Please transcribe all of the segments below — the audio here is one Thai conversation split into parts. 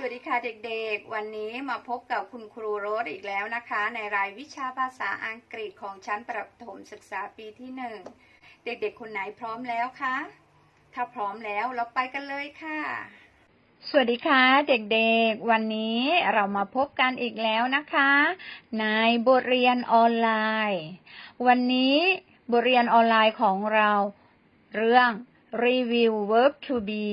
สวัสดีค่ะเด็กๆ วันนี้มาพบกับคุณครูโรสอีกแล้วนะคะ ในรายวิชาภาษาอังกฤษของชั้นประถมศึกษาปีที่หนึ่งเด็กๆ คนไหนพร้อมแล้วคะ ถ้าพร้อมแล้วเราไปกันเลยค่ะ สวัสดีค่ะเด็กๆ วันนี้เรามาพบกันอีกแล้วนะคะ ในบทเรียนออนไลน์ วันนี้บทเรียนออนไลน์ของเราเรื่อง Review Verb to be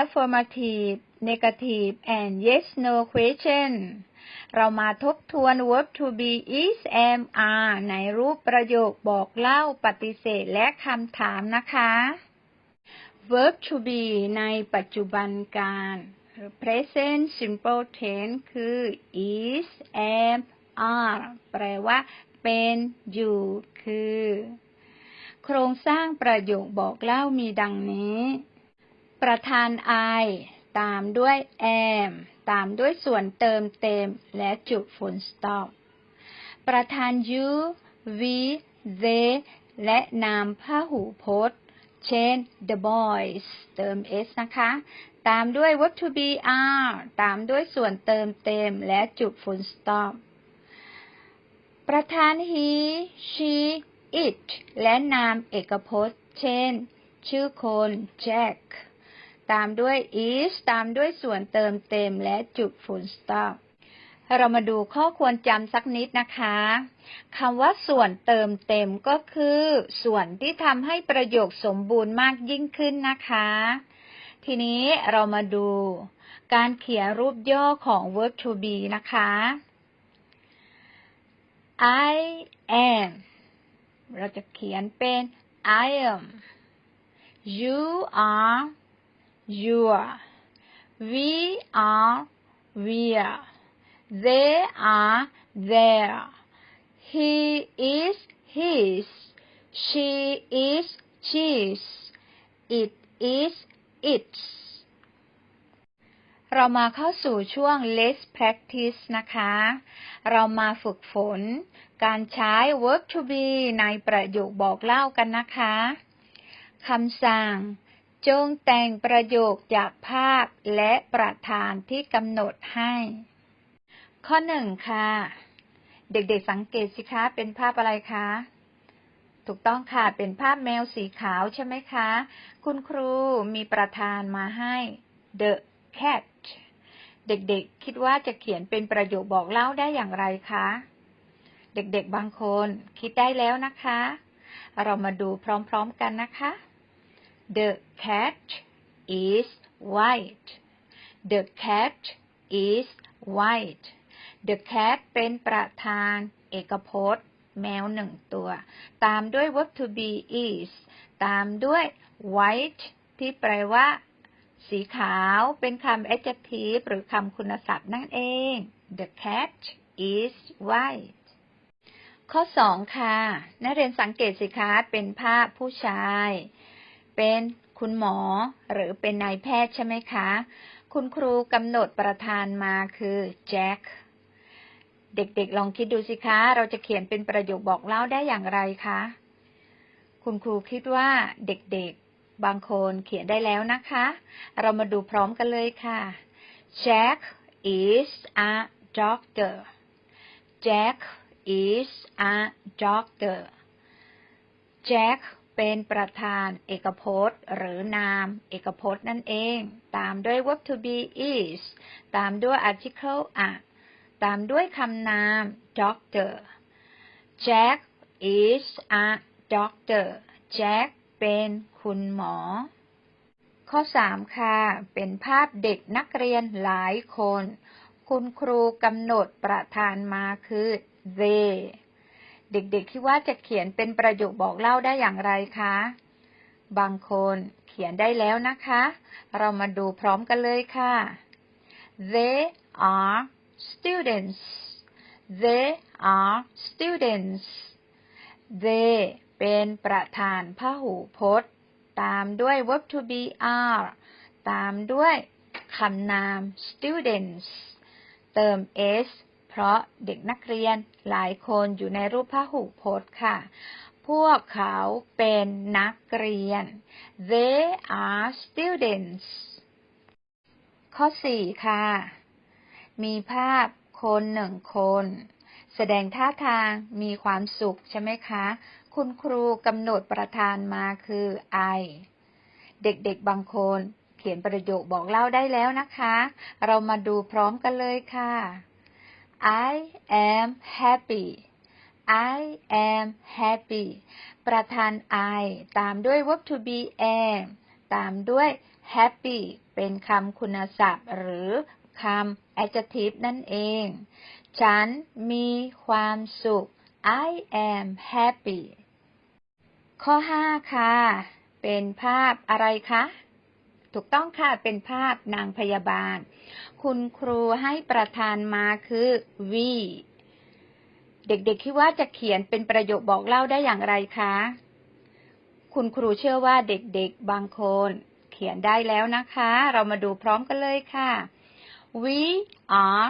affirmative negative and yes no question เรามาทบทวน verb to be is am are ในรูปประโยคบอกเล่าปฏิเสธและคำถามนะคะ verb to be ในปัจจุบันการหรือ present simple tense คือ is am are แปลว่า เป็นอยู่ คือ โครงสร้างประโยคบอกเล่ามีดังนี้ ประธาน I ตามด้วย am ตามด้วยส่วนเติมเต็ม และจุด full stop ประธาน you we they และนามพหูพจน์ เช่น the boys เติม s นะคะ ตามด้วย verb to be are ตามด้วยส่วนเติมเต็ม และจุด full stop ประธาน he she it และนามเอกพจน์ เช่น ชื่อคน Jack ตามด้วย is ตามด้วยส่วนเติมเต็มและจุด full stop เรามาดูข้อควรจำสักนิดนะคะคำว่าส่วนเติมเต็มก็คือ ส่วนที่ทำให้ประโยคสมบูรณ์มากยิ่งขึ้นนะคะ ทีนี้เรามาดูการเขียนรูปย่อของ verb to be นะคะ I am เราจะเขียนเป็น I am you are you are we are we are they are there he is his she is she's it is its เรามาเข้าสู่ช่วง let's practice นะคะ เรามาฝึกฝน การใช้ verb to be ในประโยคบอกเล่ากันนะคะ คำสั่ง จงแต่งประโยคจากภาพและประธานที่กำหนดให้ ข้อหนึ่งค่ะ เด็กๆสังเกตสิคะเป็นภาพอะไรคะ ถูกต้องค่ะ เป็นภาพแมวสีขาวใช่ไหมคะ คุณครูมีประธานมาให้ the cat เด็กๆ คิดว่าจะเขียนเป็นประโยคบอกเล่าได้อย่างไรคะ เด็กๆ บางคนคิดได้แล้วนะคะ เรามาดูพร้อมๆกันนะคะ The cat is white The cat is white The cat เป็นประธานเอกพจน์ แมวหนึ่งตัว ตามด้วย verb to be is ตามด้วย white ที่แปลว่า สีขาวเป็นคำ adjective หรือคำคุณศัพท์นั่นเอง The cat is white ข้อสองค่ะ นักเรียนสังเกตสิคะ เป็นภาพผู้ชาย เป็นคุณหมอ หรือเป็นนายแพทย์ใช่ไหมคะ คุณครูกำหนดประธานมาคือแจ็ค เด็กๆลองคิดดูสิคะ เราจะเขียนเป็นประโยคบอกเล่าได้อย่างไรคะ คุณครูคิดว่าเด็กๆ บางคนเขียนได้แล้วนะคะ เรามาดูพร้อมกันเลยค่ะ Jack is a doctor Jack is a doctor Jack เป็นประธานเอกพจน์ หรือนามเอกพจน์นั่นเอง ตามด้วย verb to be is ตามด้วย article a ตามด้วยคำนาม doctor Jack is a doctor Jack เป็นคุณหมอ ข้อ 3 ค่ะ เป็นภาพเด็กนักเรียนหลายคน คุณครูกำหนดประธานมาคือ they เด็กๆคิดว่าจะเขียนเป็นประโยคบอกเล่าได้อย่างไรคะ บางคนเขียนได้แล้วนะคะ เรามาดูพร้อมกันเลยค่ะ they are students they are students they เป็นประธานพหูพจน์ ตามด้วย verb to be are ตามด้วยคำนาม students เติม s ราะเด็กนักเรียนหลายคนอยู่ในรูปพหูพจน์ค่ะ พวกเขาเป็นนักเรียน they are students ข้อสี่ค่ะ มีภาพคนหนึ่งคน แสดงท่าทางมีความสุขใช่ไหมคะ คุณครูกำหนดประธานมาคือ I เด็กๆบางคนเขียนประโยคบอกเล่าได้แล้วนะคะ เรามาดูพร้อมกันเลยค่ะ I am happy I am happy ประธาน I ตามด้วย verb to be am ตามด้วย happy เป็นคำคุณศัพท์ หรือคำ adjective นั่นเอง ฉันมีความสุข I am happy ข้อ 5 ค่ะ เป็นภาพอะไรคะ ถูกต้องค่ะเป็นภาพนางพยาบาล คุณครูให้ประธานมาคือ we เด็กๆคิดว่าจะเขียนเป็นประโยคบอกเล่าได้อย่างไรคะ คุณครูเชื่อว่าเด็กๆบางคนเขียนได้แล้วนะคะ เรามาดูพร้อมกันเลยค่ะ we are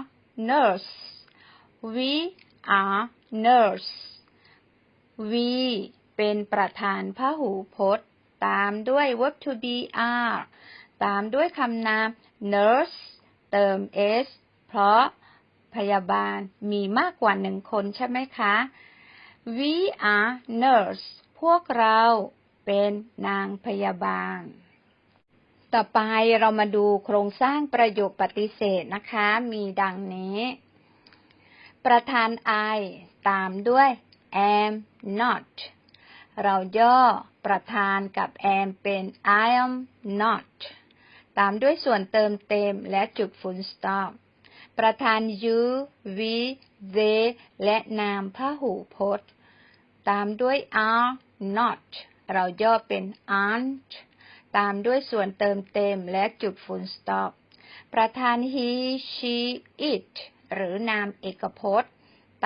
nurse we are nurse we เป็นประธานพหูพจน์ ตามด้วย verb to be are ตามด้วยคำนาม nurse เติม s เพราะพยาบาลมีมากกว่าหนึ่งคนใช่ไหมคะ we are nurse พวกเราเป็นนางพยาบาล ต่อไปเรามาดูโครงสร้างประโยคปฏิเสธนะคะ มีดังนี้ ประธาน I ตามด้วย am not เราย่อประธานกับ am เป็น I am not ตามด้วยส่วนเติมเต็มและจุด full stop ประธาน you we they และนามพหูพจน์ ตามด้วย are not เราย่อเป็น aren't ตามด้วยส่วนเติมเต็มและจุด full stop ประธาน he she it หรือนามเอกพจน์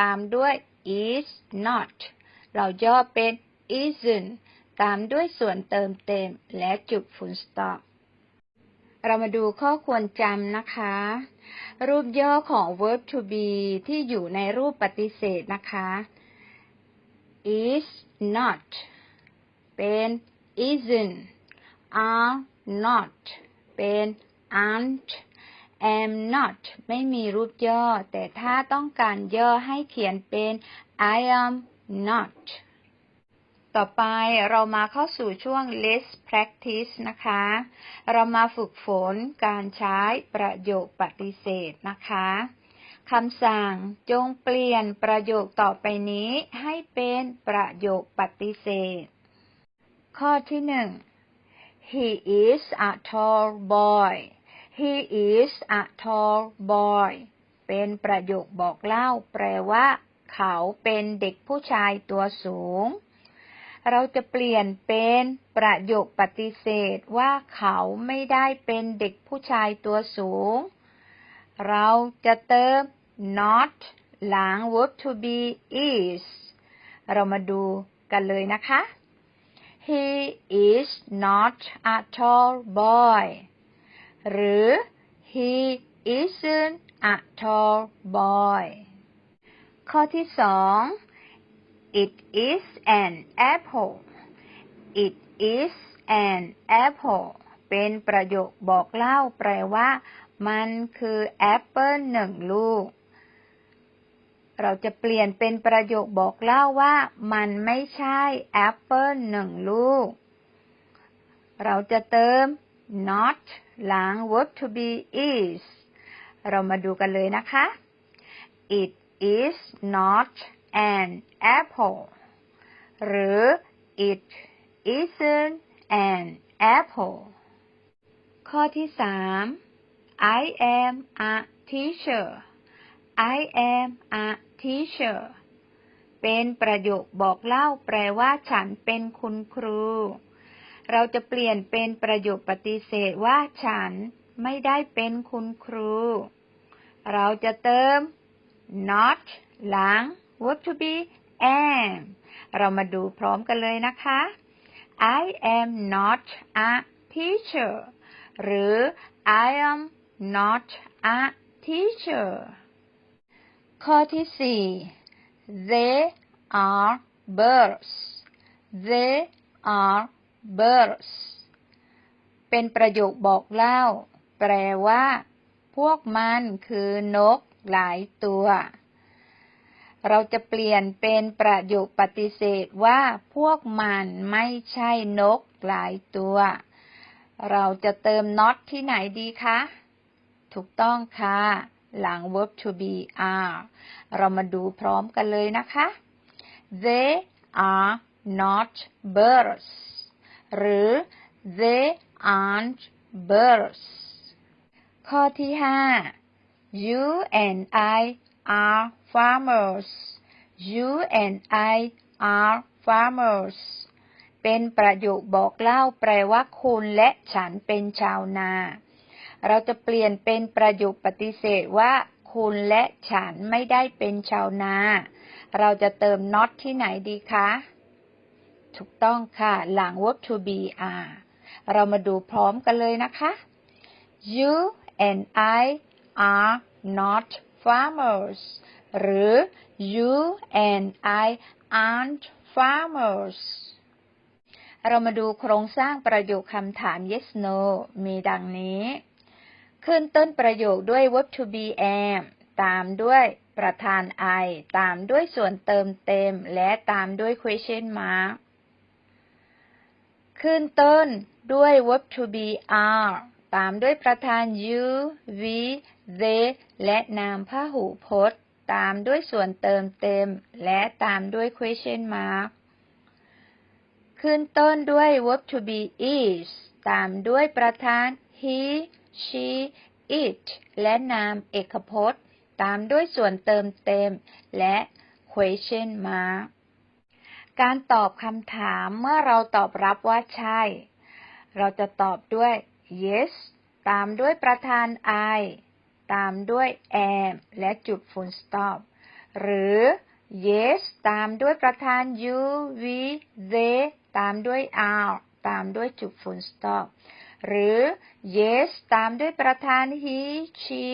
ตามด้วย is not เราย่อเป็น isn't ตามด้วยส่วนเติมเต็มและจุด full stop เรามาดูข้อควรจำนะคะ รูปย่อของ verb to be ที่อยู่ในรูปปฏิเสธนะคะ is not เป็น isn't are not เป็น aren't am not ไม่มีรูปย่อ แต่ถ้าต้องการย่อให้เขียนเป็น I am not ต่อไปเรามาเข้าสู่ช่วง let's practice นะคะ เรามาฝึกฝนการใช้ประโยคปฏิเสธนะคะคำสั่งจงเปลี่ยนประโยคต่อไปนี้ให้เป็นประโยคปฏิเสธ ข้อที่หนึ่ง He is a tall boy He is a tall boy เป็นประโยคบอกเล่า แปลว่า เขาเป็นเด็กผู้ชายตัวสูง เราจะเปลี่ยนเป็นประโยคปฏิเสธว่าเขาไม่ได้เป็นเด็กผู้ชายตัวสูง เราจะเติม not หลัง verb to be is เรามาดูกันเลยนะคะ He is not a tall boy หรือ He isn't a tall boy ข้อที่สอง It is an apple It is an apple เป็นประโยคบอกเล่าแปลว่า มันคือแอปเปิลหนึ่งลูก เราจะเปลี่ยนเป็นประโยคบอกเล่าว่า มันไม่ใช่แอปเปิลหนึ่งลูก เราจะเติม not หลัง verb to be is เรามาดูกันเลยนะคะ It is not an apple หรือ It isn't an apple ข้อที่สาม I am a teacher I am a teacher เป็นประโยคบอกเล่าแปลว่าฉันเป็นคุณครู เราจะเปลี่ยนเป็นประโยคปฏิเสธว่าฉันไม่ได้เป็นคุณครู เราจะเติม not หลัง verb to be am เรามาดูพร้อมกันเลยนะคะ I am not a teacher หรือ I am not a teacher ข้อที่สี่ they are birds they are birds เป็นประโยคบอกเล่า แปแปลว่า พวกมันคือนกหลายตัว เราจะเปลี่ยนเป็นประโยคปฏิเสธว่าพวกมันไม่ใช่นกหลายตัว เราจะเติม not ที่ไหนดีคะ ถูกต้องค่ะ หลัง verb to be are เรามาดูพร้อมกันเลยนะคะ they are not birds หรือ they aren't birds ข้อที่ 5 you and I are farmers you and I are farmers เป็นประโยคบอกเล่าแปลว่าคุณและฉันเป็นชาวนา เราจะเปลี่ยนเป็นประโยคปฏิเสธว่าคุณและฉันไม่ได้เป็นชาวนา เราจะเติม not ที่ไหนดีคะ ถูกต้องค่ะ หลัง verb to be are เรามาดูพร้อมกันเลยนะคะ you and I are not farmers หรือ you and I aren't farmers เรามาดูโครงสร้างประโยคคำถาม yes no มีดังนี้ ขึ้นต้นประโยคด้วย verb to be am ตามด้วยประธาน I ตามด้วยส่วนเติมเต็ม และตามด้วย question mark ขึ้นต้นด้วย verb to be are ตามด้วยประธาน you we they และนามพหูพจน์ ตามด้วยส่วนเติมเต็ม และตามด้วย question mark ขึ้นต้นด้วย verb to be is ตามด้วยประธาน he she it และนามเอกพจน์ ตามด้วยส่วนเติมเต็ม และ question mark การตอบคำถามเมื่อเราตอบรับว่าใช่ เราจะตอบด้วย yes ตามด้วยประธาน I ตามด้วย am และจุด full stop หรือ yes ตามด้วยประธาน you we they ตามด้วย are ตามด้วยจุด full stop หรือ yes ตามด้วยประธาน he she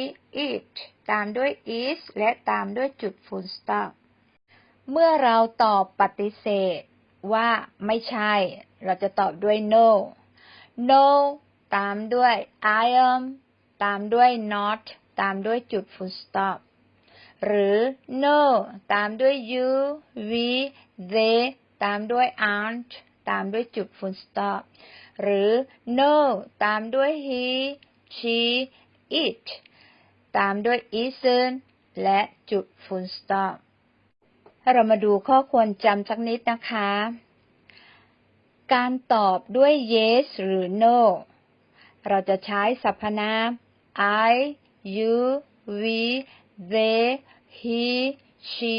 it ตามด้วย is และตามด้วยจุด full stop เมื่อเราตอบปฏิเสธว่าไม่ใช่ เราจะตอบด้วย no no ตามด้วย I am ตามด้วย not ตามด้วยจุด full stop หรือ no ตามด้วย you we they ตามด้วย aren't ตามด้วยจุด full stop หรือ no ตามด้วย he she it ตามด้วย isn't และจุด full stop เรามาดูข้อควรจำสักนิดนะคะ การตอบด้วย yes หรือ no เราจะใช้สรรพนาม I you we they he she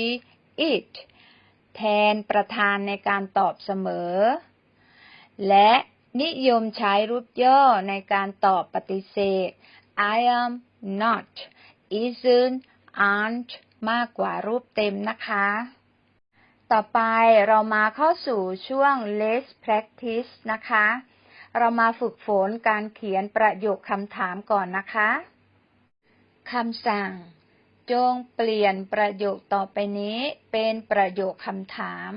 it แทนประธานในการตอบเสมอ และนิยมใช้รูปย่อในการตอบปฏิเสธ I am not isn't aren't มากกว่ารูปเต็มนะคะ ต่อไปเรามาเข้าสู่ช่วง let's practice นะคะ เรามาฝึกฝนการเขียนประโยคคำถามก่อนนะคะ คำสั่ง จงเปลี่ยนประโยคต่อไปนี้เป็นประโยคคำถาม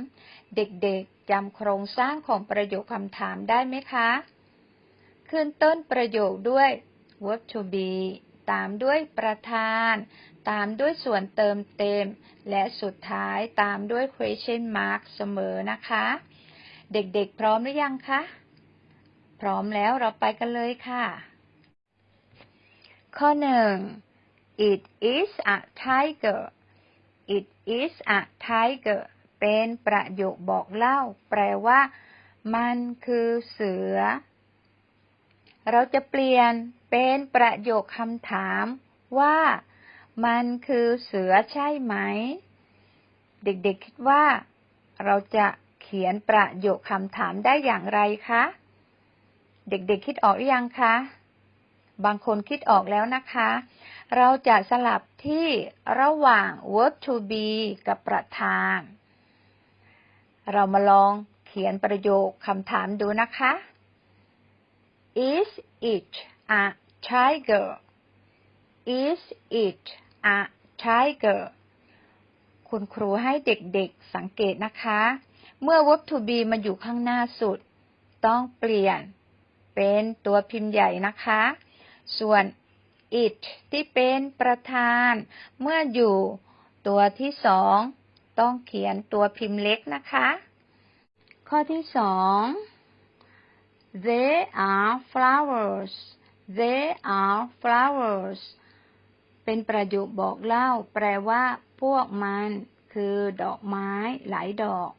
เด็กๆจำโครงสร้างของประโยคคำถามได้ไหมคะ ขึ้นต้นประโยคด้วย verb to be ตามด้วยประธาน ตามด้วยส่วนเติมเต็ม และสุดท้ายตามด้วย question mark เสมอนะคะ เด็กๆ พร้อมหรือยังคะ พร้อมแล้วเราไปกันเลยค่ะ ข้อหนึ่ง it is a tiger it is a tiger เป็นประโยคบอกเล่า แปลว่า มันคือเสือ เราจะเปลี่ยนเป็นประโยคคำถามว่า มันคือเสือใช่ไหม เด็กๆคิดว่า เราจะเขียนประโยคคำถามได้อย่างไรคะ เด็กๆคิดออกหรือยังคะ บางคนคิดออกแล้วนะคะ เราจะสลับที่ระหว่าง verb to be กับประธาน เรามาลองเขียนประโยคคำถามดูนะคะ Is it a tiger? Is it a tiger? คุณครูให้เด็กๆสังเกตนะคะ เมื่อ verb to be มาอยู่ข้างหน้าสุด ต้องเปลี่ยนเป็นตัวพิมพ์ใหญ่นะคะ ส่วน it ที่เป็นประธาน เมื่ออยู่ตัวที่สองต้องเขียนตัวพิมพ์เล็กนะคะ ข้อที่สอง they are flowers they are flowers เป็นประโยคบอกเล่า แปลว่า พวกมัน คือดอกไม้ หลายดอก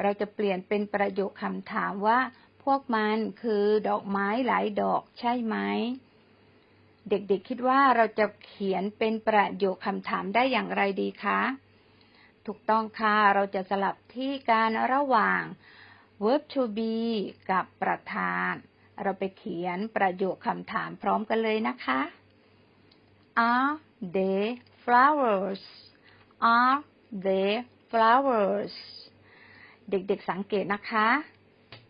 เราจะเปลี่ยนเป็นประโยคคำถามว่า พวกมันคือดอกไม้หลายดอกใช่ไหม เด็กๆคิดว่าเราจะเขียนเป็นประโยคคำถามได้อย่างไรดีคะ ถูกต้องค่ะ เราจะสลับที่การระหว่าง verb to be กับประธาน เราไปเขียนประโยคคำถามพร้อมกันเลยนะคะ Are they flowers? Are they flowers? เด็กๆสังเกตนะคะ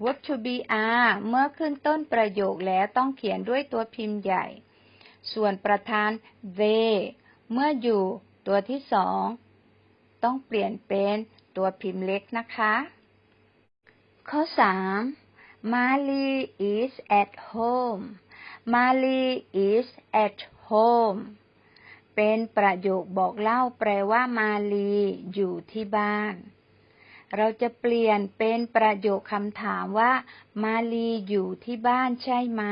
verb to be are เมื่อขึ้นต้นประโยคแล้วต้องเขียนด้วยตัวพิมพ์ใหญ่ ส่วนประธาน they เมื่ออยู่ตัวที่สอง ต้องเปลี่ยนเป็นตัวพิมพ์เล็กนะคะ ข้อ 3 Mali is at home Mali is at home เป็นประโยคบอกเล่าแปลว่ามาลีอยู่ที่บ้าน เราจะเปลี่ยนเป็นประโยคคำถามว่า มาลีอยู่ที่บ้านใช่ไหม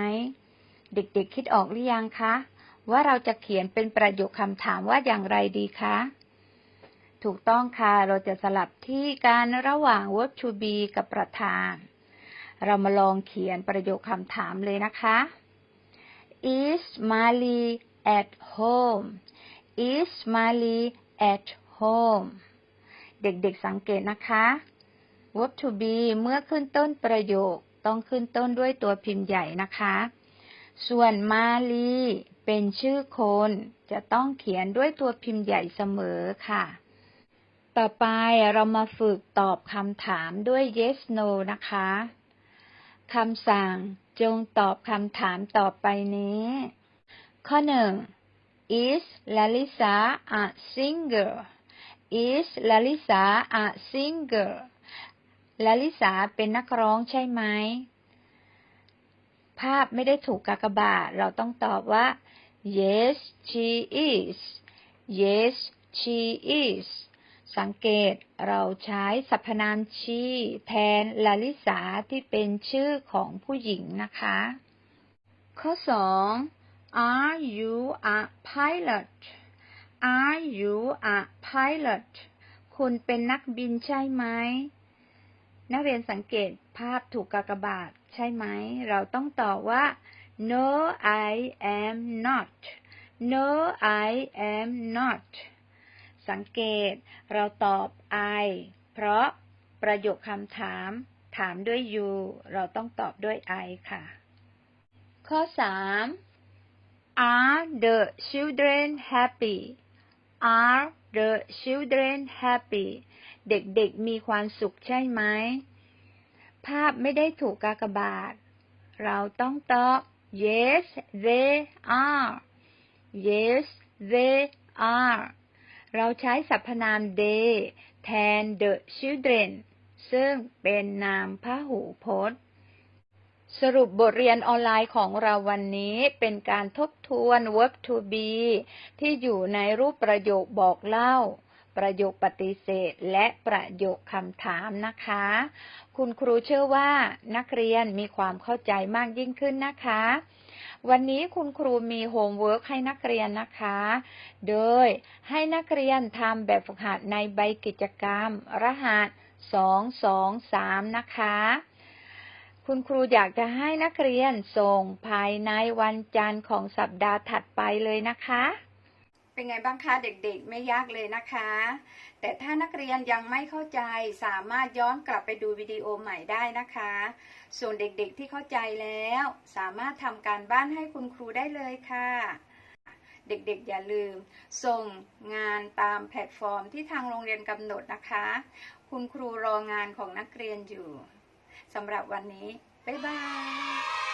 เด็กๆคิดออกหรือยังคะ ว่าเราจะเขียนเป็นประโยคคำถามว่าอย่างไรดีคะ ถูกต้องค่ะเราจะสลับที่การระหว่าง verb to be กับประธาน เรามาลองเขียนประโยคคำถามเลยนะคะ Is Mali at home Is Mali at home เด็กๆสังเกตนะคะ verb to be เมื่อขึ้นต้นประโยคต้องขึ้นต้นด้วยตัวพิมพ์ใหญ่นะคะ ส่วนมาลีเป็นชื่อคน จะต้องเขียนด้วยตัวพิมพ์ใหญ่เสมอค่ะ ต่อไปเรามาฝึกตอบคำถามด้วย yes no นะคะคำสั่งจงตอบคำถามต่อไปนี้ ข้อหนึ่ง is Lalisa a singer is Lalisa a singer Lalisa เป็นนักร้องใช่ไหม ภาพไม่ได้ถูกกากบาท เราต้องตอบว่า yes she is yes she is สังเกตเราใช้สรรพนาม she แทนลาลิสาที่เป็นชื่อของผู้หญิงนะคะ ข้อ 2 Are you a pilot Are you a pilot คุณเป็นนักบินใช่ไหม นักเรียนสังเกตภาพถูกกากบาท ใช่ไหม เราต้องตอบว่า No I am not No I am not สังเกต เราตอบ I เพราะประโยคคำถาม ถามด้วย you เราต้องตอบด้วย I ค่ะ ข้อ 3 Are the children happy Are the children happy เด็กๆมีความสุขใช่ไหม ภาพไม่ได้ถูกกากบาท เราต้องตอบ yes they are yes they are เราใช้สรรพนาม they แทน the children ซึ่งเป็นนามพหูพจน์ สรุปบทเรียนออนไลน์ของเราวันนี้เป็นการทบทวน verb to be ที่อยู่ในรูปประโยคบอกเล่า ประโยคปฏิเสธ และประโยคคำถามนะคะ คุณครูเชื่อว่านักเรียนมีความเข้าใจมากยิ่งขึ้นนะคะ วันนี้คุณครูมีโฮมเวิร์กให้นักเรียนนะคะ โดยให้นักเรียนทำแบบฝึกหัดในใบกิจกรรม รหัส 223 นะคะคุณครูอยากจะให้นักเรียนส่งภายในวันจันทร์ของสัปดาห์ถัดไปเลยนะคะ เป็นไงบ้างคะเด็กๆ ไม่ยากเลยนะคะ แต่ถ้านักเรียนยังไม่เข้าใจสามารถย้อนกลับไปดูวิดีโอใหม่ได้นะคะ ส่วนเด็กๆที่เข้าใจแล้ว สามารถทำการบ้านให้คุณครูได้เลยค่ะ เด็กๆอย่าลืม ส่งงานตามแพลตฟอร์มที่ทางโรงเรียนกำหนดนะคะ คุณครูรองานของนักเรียนอยู่สำหรับวันนี้ บ๊ายบาย